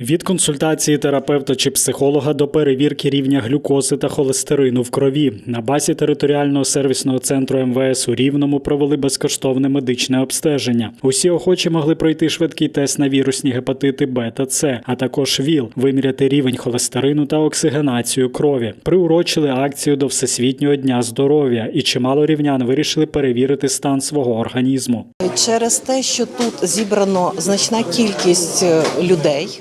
Від консультації терапевта чи психолога до перевірки рівня глюкози та холестерину в крові на базі територіального сервісного центру МВС у Рівному провели безкоштовне медичне обстеження. Усі охочі могли пройти швидкий тест на вірусні гепатити Б та С, а також ВІЛ, виміряти рівень холестерину та оксигенацію крові. Приурочили акцію до Всесвітнього дня здоров'я, і чимало рівнян вирішили перевірити стан свого організму. Через те, що тут зібрано значна кількість е, людей,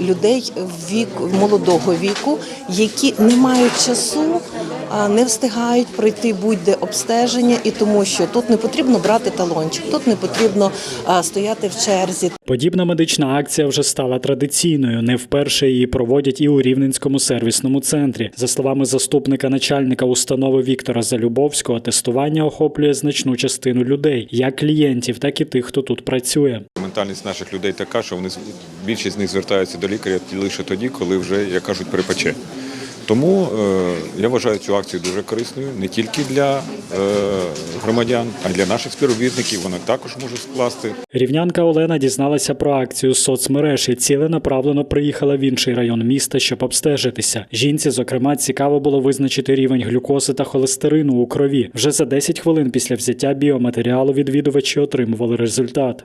людей віку молодого віку, які не мають часу, не встигають пройти будь-де обстеження, і тому що тут не потрібно брати талончик, тут не потрібно стояти в черзі. Подібна медична акція вже стала традиційною. Не вперше її проводять і у Рівненському сервісному центрі. За словами заступника начальника установи Віктора Залюбовського, тестування охоплює значну частину людей, як клієнтів, так і тих, хто тут працює. Ментальність наших людей така, що вони більшість з них звертаються до лікаря лише тоді, коли вже, як кажуть, припече. Тому е, я вважаю цю акцію дуже корисною не тільки для е, громадян, а й для наших співробітників. Вона також може скласти Рівнянка Олена дізналася про акцію з соцмереж і ціленаправлено приїхала в інший район міста, щоб обстежитися. Жінці, зокрема, цікаво було визначити рівень глюкози та холестерину у крові. Вже за 10 хвилин після взяття біоматеріалу відвідувачі отримували результат.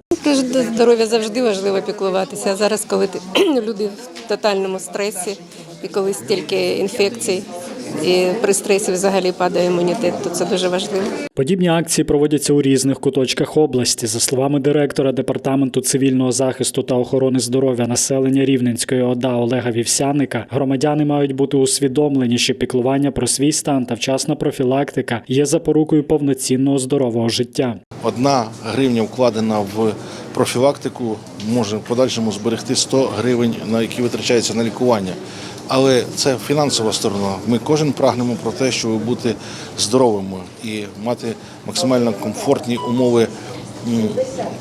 Здоров'я завжди важливо піклуватися. А зараз, коли ти, люди в тотальному стресі і коли стільки інфекцій, і при стресі взагалі падає імунітет, то це дуже важливо. Подібні акції проводяться у різних куточках області. За словами директора департаменту цивільного захисту та охорони здоров'я населення Рівненської ОДА Олега Вівсяника, громадяни мають бути усвідомлені, що піклування про свій стан та вчасна профілактика є запорукою повноцінного здорового життя. Одна гривня вкладена в профілактику може в подальшому зберегти 100 гривень, на які витрачаються на лікування. Але це фінансова сторона. Ми кожен прагнемо про те, щоб бути здоровими і мати максимально комфортні умови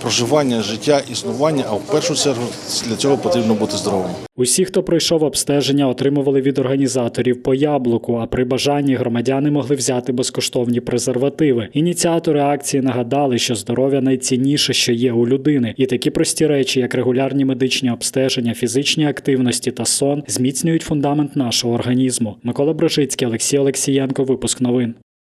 проживання, життя, існування. А в першу чергу для цього потрібно бути здоровим. Усі, хто пройшов обстеження, отримували від організаторів по яблуку, а при бажанні громадяни могли взяти безкоштовні презервативи. Ініціатори акції нагадали, що здоров'я найцінніше, що є у людини, і такі прості речі, як регулярні медичні обстеження, фізичні активності та сон, зміцнюють фундамент нашого організму. Микола Брожицький, Олексій Олексієнко, випуск новин.